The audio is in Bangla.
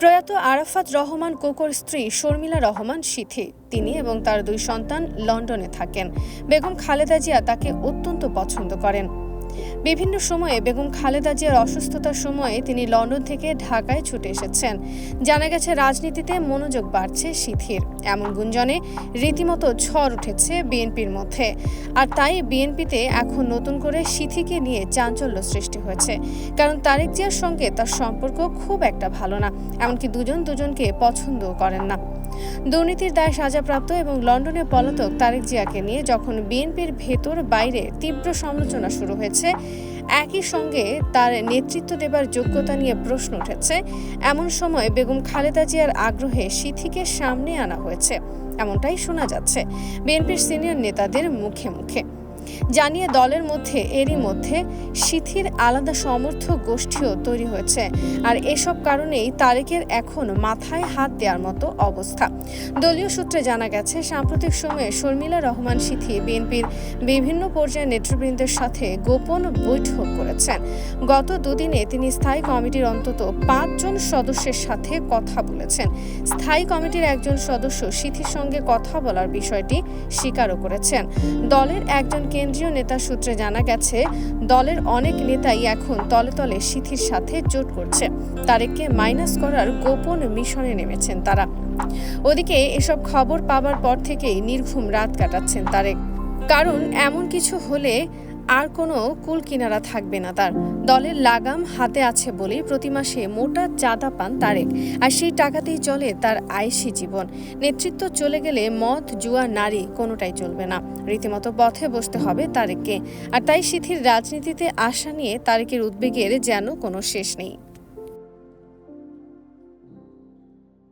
প্রয়াত আরাফাত রহমান কোকোর স্ত্রী শর্মিলা রহমান সিথি। তিনি এবং তার দুই সন্তান লন্ডনে থাকেন। বেগম খালেদা জিয়া তাকে অত্যন্ত পছন্দ করেন। বিভিন্ন সময়ে বেগম খালেদা জিয়ার অসুস্থতার সময়ে তিনি লন্ডন থেকে ঢাকায় ছুটে এসেছেন। জানা গেছে, রাজনীতিতে মনোযোগ বাড়ছে সিথির এমন গুঞ্জনে রীতিমতো ঝড় উঠেছে বিএনপির মধ্যে। আর তাই বিএনপিতে এখন নতুন করে সিথিকে নিয়ে চাঞ্চল্য সৃষ্টি হয়েছে। কারণ তারেক জিয়ার সঙ্গে তার সম্পর্ক খুব একটা ভালো না। এমনকি দুজন দুজনকে পছন্দও করেন না। দুর্নীতির দায় সাজাপ্রাপ্ত এবং লন্ডনে পলাতক তারেক জিয়াকে নিয়ে যখন বিএনপির ভেতর বাইরে তীব্র সমালোচনা শুরু হয়েছে, একই সঙ্গে তার নেতৃত্ব দেবার যোগ্যতা নিয়ে প্রশ্ন উঠেছে। এমন সময় বেগম খালেদা জিয়ার আগ্রহে সিথিকে সামনে আনা হয়েছে। এমনটাই শোনা যাচ্ছে। বিএনপির সিনিয়র নেতাদের মুখে মুখে। জানিয়ে দলের মধ্যে, এরই মধ্যে সিথির আলাদা সমর্থক গোষ্ঠীও তৈরি হয়েছে। আর এসব কারণেই তারেকের এখন মাথায় হাত দেওয়ার মতো অবস্থা। দলীয় সূত্রে জানা গেছে, সাম্প্রতিক সময়ে শর্মিলা রহমান সিথি বিএনপির বিভিন্ন পর্যায়ের নেতৃবৃন্দের সাথে গোপন বৈঠক করেছেন। গত দুদিনে তিনি স্থায়ী কমিটির অন্তত পাঁচজন সদস্যের সাথে কথা বলেছেন। স্থায়ী কমিটির একজন সদস্য সিথির সঙ্গে কথা বলার বিষয়টি স্বীকারও করেছেন। দলের একজন কেন্দ্রীয় নেতা সূত্রে জানা গেছে, দলের অনেক নেতাই এখন তলে তলে সিথির সাথে জোট করছে। তারেককে মাইনাস করার গোপন মিশনে নেমেছেন তারা। ওদিকে এসব খবর পাবার পর থেকেই নির্ঘুম রাত কাটাচ্ছেন তারেক। কারণ এমন কিছু হলে আর কোনো কুল কিনারা থাকবে না তার। দলের লাগাম হাতে আছে বলেই প্রতি মাসে মোটা চাঁদা পান তারেক। আর সেই টাকাতেই চলে তার আয়েসি জীবন। নেতৃত্ব চলে গেলে মদ, জুয়া, নারী কোনোটাই চলবে না। রীতিমতো পথে বসতে হবে তারেককে। আর তাই সিথির রাজনীতিতে আসা নিয়ে তারেকের উদ্বেগের যেন কোনো শেষ নেই।